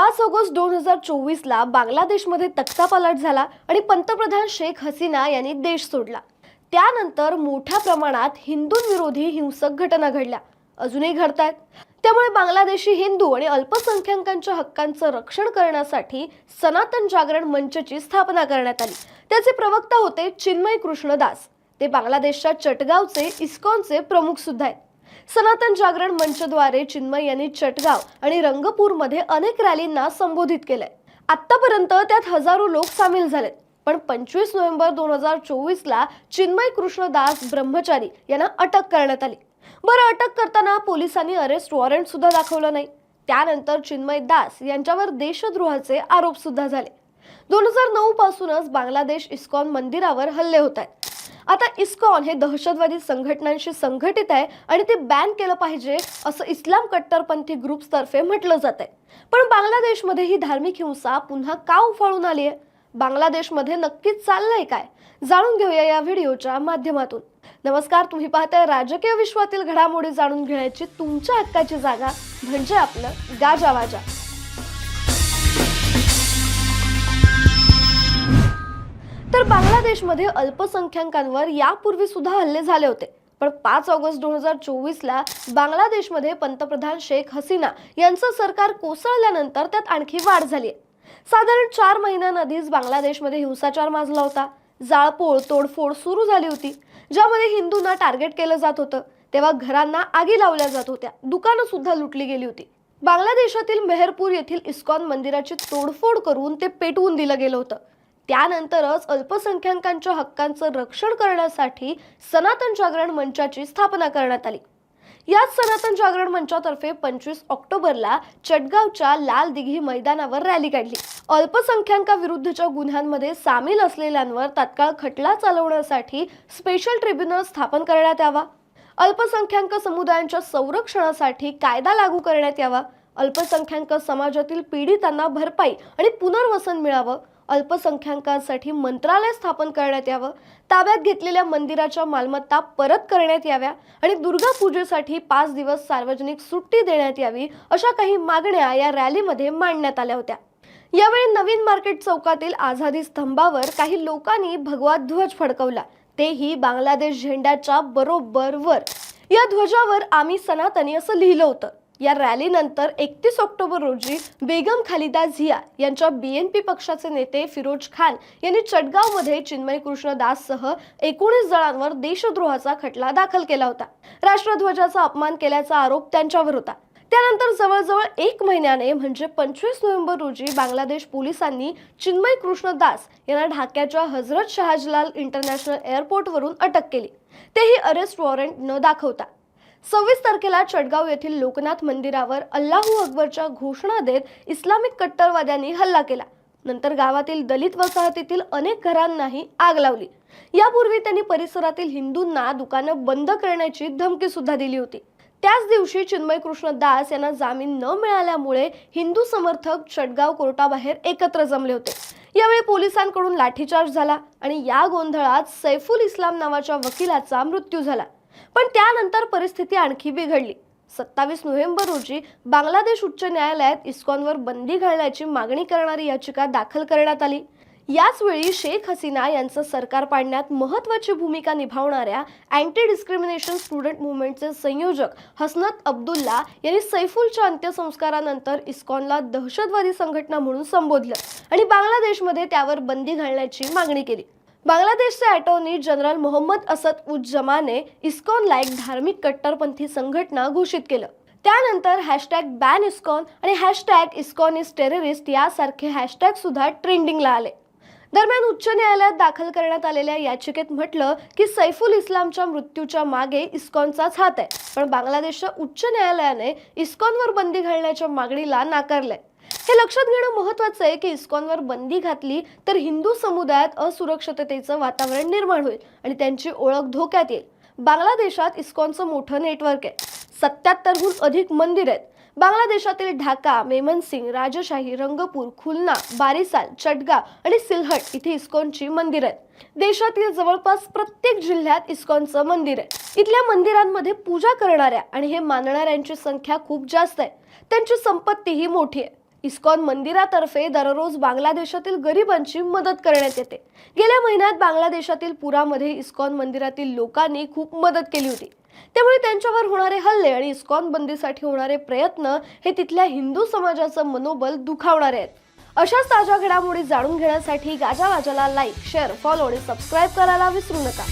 पाच ऑगस्ट दोन हजार चोवीसला बांगलादेशमध्ये तख्तापालट झाला आणि पंतप्रधान शेख हसीना यांनी देश सोडला. त्यानंतर मोठ्या प्रमाणात हिंदूंविरोधी हिंसक घटना घडल्या. अजूनही घडतायत. त्यामुळे बांगलादेशी हिंदू आणि अल्पसंख्याकांच्या हक्कांचं रक्षण करण्यासाठी सनातन जागरण मंचची स्थापना करण्यात आली. त्याचे प्रवक्ता होते चिन्मय कृष्णदास ते बांगलादेशच्या चटगावचे इस्कॉनचे प्रमुख सुद्धा आहेत. सनातन जागरण मंचद्वारे चिन्मय यांनी चटगाव आणि रंगपूरमध्ये अनेक रॅलींना संबोधित केलंय. आतापर्यंत त्यात हजारो लोक सामील झालेत. पण पंचवीस नोव्हेंबर दोन हजार चोवीसला चिन्मय कृष्णदास ब्रह्मचारी यांना अटक करण्यात आली. बरं अटक करताना पोलिसांनी अरेस्ट वॉरंट सुद्धा दाखवलं नाही. त्यानंतर चिन्मय दास यांच्यावर देशद्रोहाचे आरोप सुद्धा झाले. दोन हजार नऊ पासूनच बांगलादेश इस्कॉन मंदिरावर हल्ले होत आहेत. आता इस्कॉन हे दहशतवादी संघटनांशी संघटित आहे आणि ते बॅन केलं पाहिजे असं इस्लाम कट्टरपंथी ग्रुप्सतर्फे म्हटलं जात आहे पण बांगलादेशमध्ये ही धार्मिक हिंसा पुन्हा का उफाळून आली आहे? बांगलादेशमध्ये नक्कीच चाललंय काय? जाणून घेऊया या व्हिडिओच्या माध्यमातून. नमस्कार तुम्ही पाहताय राजकीय विश्वातील घडामोडी जाणून घेण्याची तुमच्या हक्काची जागा म्हणजे आपलं गाजावाजा तर बांगलादेशमध्ये अल्पसंख्याकांवर यापूर्वी सुद्धा हल्ले झाले होते. पण पाच ऑगस्ट दोन हजार चोवीसला बांगलादेशमध्ये पंतप्रधान शेख हसीना यांचं सरकार कोसळल्यानंतर त्यात आणखी वाढ झाली आहे साधारण चार महिन्यांआधीच बांगलादेशमध्ये हिंसाचार माजला होता. जाळपोळ तोडफोड सुरू झाली होती ज्यामध्ये हिंदूंना टार्गेट केलं जात होतं. तेव्हा घरांना आगी लावल्या जात होत्या. दुकानं सुद्धा लुटली गेली होती. बांगलादेशातील मेहरपूर येथील इस्कॉन मंदिराची तोडफोड करून ते पेटवून दिलं गेलं होतं. त्यानंतरच अल्पसंख्याकांच्या हक्कांचं रक्षण करण्यासाठी सनातन जागरण मंचाची स्थापना करण्यात आली. याच सनातन जागरण मंचातर्फे पंचवीस ऑक्टोबरला चटगावच्या लाल दिघी मैदानावर रॅली काढली. अल्पसंख्याकाविरुद्धच्या गुन्ह्यांमध्ये सामील असलेल्यांवर तात्काळ खटला चालवण्यासाठी स्पेशल ट्रिब्युनल स्थापन करण्यात यावा. अल्पसंख्याक समुदायांच्या संरक्षणासाठी कायदा लागू करण्यात यावा. अल्पसंख्याक समाजातील पीडितांना भरपाई आणि पुनर्वसन मिळावं. अल्पसंख्याकांसाठी मंत्रालय स्थापन करण्यात यावं ताब्यात घेतलेल्या मंदिराच्या मालमत्ता परत करण्यात याव्या आणि दुर्गा पूजेसाठी पाच दिवस सार्वजनिक सुट्टी देण्यात यावी अशा काही मागण्या या रॅलीमध्ये मांडण्यात आल्या होत्या. यावेळी नवीन मार्केट चौकातील आझादी स्तंभावर काही लोकांनी भगवा ध्वज फडकवला. तेही बांगलादेश झेंड्याच्या बरोबर वर या ध्वजावर आम्ही सनातनी असं लिहिलं होतं. या रॅलीनंतर एकतीस ऑक्टोबर रोजी बेगम खालिदा झिया यांच्या बी एन पी पक्षाचे नेते फिरोज खान यांनी चटगावमध्ये चिन्मय कृष्ण दाससह एकोणीस जणांवर देशद्रोहाचा खटला दाखल केला होता. राष्ट्रध्वजाचा अपमान केल्याचा आरोप त्यांच्यावर होता. त्यानंतर जवळजवळ एक महिन्याने म्हणजे पंचवीस नोव्हेंबर रोजी बांगलादेश पोलिसांनी चिन्मय कृष्ण दास यांना ढाक्याच्या हजरत शहाजलाल इंटरनॅशनल एअरपोर्टवरून अटक केली. तेही अरेस्ट वॉरंट न दाखवता. सव्वीस तारखेला चटगाव येथील लोकनाथ मंदिरावर अल्लाहू अकबरच्या घोषणा देत इस्लामिक कट्टरवाद्यांनी हल्ला केला. नंतर गावातील दलित वसाहतीतील अनेक घरांनाही आग लावली. यापूर्वी त्यांनी परिसरातील हिंदूंना दुकानं बंद करण्याची धमकी सुद्धा दिली होती. त्याच दिवशी चिन्मय कृष्ण दास यांना जामीन न मिळाल्यामुळे हिंदू समर्थक चटगाव कोर्टाबाहेर एकत्र जमले होते. यावेळी पोलिसांकडून लाठीचार्ज झाला आणि या गोंधळात सैफुल इस्लाम नावाच्या वकिलाचा मृत्यू झाला. पण त्यानंतर परिस्थिती आणखी बिघडली. सत्तावीस नोव्हेंबर रोजी बांगलादेश उच्च न्यायालयात इस्कॉनवर बंदी घालण्याची मागणी करणारी याचिका दाखल करण्यात आली. याचवेळी शेख हसीना यांचं सरकार पाडण्यात महत्त्वाची भूमिका निभावणाऱ्या अँटी डिस्क्रिमिनेशन स्टुडंट मुवमेंटचे संयोजक हसनत अब्दुल्ला यांनी सैफुलच्या अंत्यसंस्कारानंतर इस्कॉनला दहशतवादी संघटना म्हणून संबोधलं आणि बांगलादेशमध्ये त्यावर बंदी घालण्याची मागणी केली. बांगलादेशचे अटॉर्नी जनरल मोहम्मद असद उज जमाने इस्कॉनला एक धार्मिक कट्टरपंथी संघटना घोषित केलं. त्यानंतर हॅशटॅग बॅन इस्कॉन आणि हॅशटॅग इस्कॉन इज टेररिस्ट यासारखे हॅशटॅग सुद्धा ट्रेंडिंगला आले. दरम्यान उच्च न्यायालयात दाखल करण्यात आलेल्या याचिकेत म्हटलं की सैफुल इस्लामच्या मृत्यूच्या मागे इस्कॉनचाच हात आहे. पण बांगलादेशच्या उच्च न्यायालयाने इस्कॉनवर बंदी घालण्याच्या मागणीला नाकारलंय. हे लक्षात घेणं महत्वाचं आहे की इस्कॉनवर बंदी घातली तर हिंदू समुदायात असुरक्षिततेचं वातावरण निर्माण होईल आणि त्यांची ओळख धोक्यात येईल. बांगलादेशात इस्कॉनचं मोठं नेटवर्क आहे. सत्याहत्तरहून अधिक मंदिर आहेत. बांगलादेशातील ढाका मेमनसिंग राजशाही रंगपूर खुलना बारिसाल चटगाव आणि सिलहट इथे इस्कॉनची मंदिर आहेत. देशातील जवळपास प्रत्येक जिल्ह्यात इस्कॉनचं मंदिर आहे. इथल्या मंदिरांमध्ये पूजा करणाऱ्या आणि हे मानणाऱ्यांची संख्या खूप जास्त आहे. त्यांची संपत्तीही मोठी आहे. इस्कॉन मंदिरातर्फे दररोज बांगलादेशातील गरिबांची मदत करण्यात येते. गेल्या महिन्यात बांगलादेशातील पुरामध्ये इस्कॉन मंदिरातील लोकांनी खूप मदत केली होती. त्यामुळे त्यांच्यावर होणारे हल्ले आणि इस्कॉन बंदीसाठी होणारे प्रयत्न हे तिथल्या हिंदू समाजाचं मनोबल दुखावणारे आहेत. अशाच ताज्या घडामोडी जाणून घेण्यासाठी गाजावाजाला लाईक शेअर फॉलो आणि सबस्क्राईब करायला विसरू नका.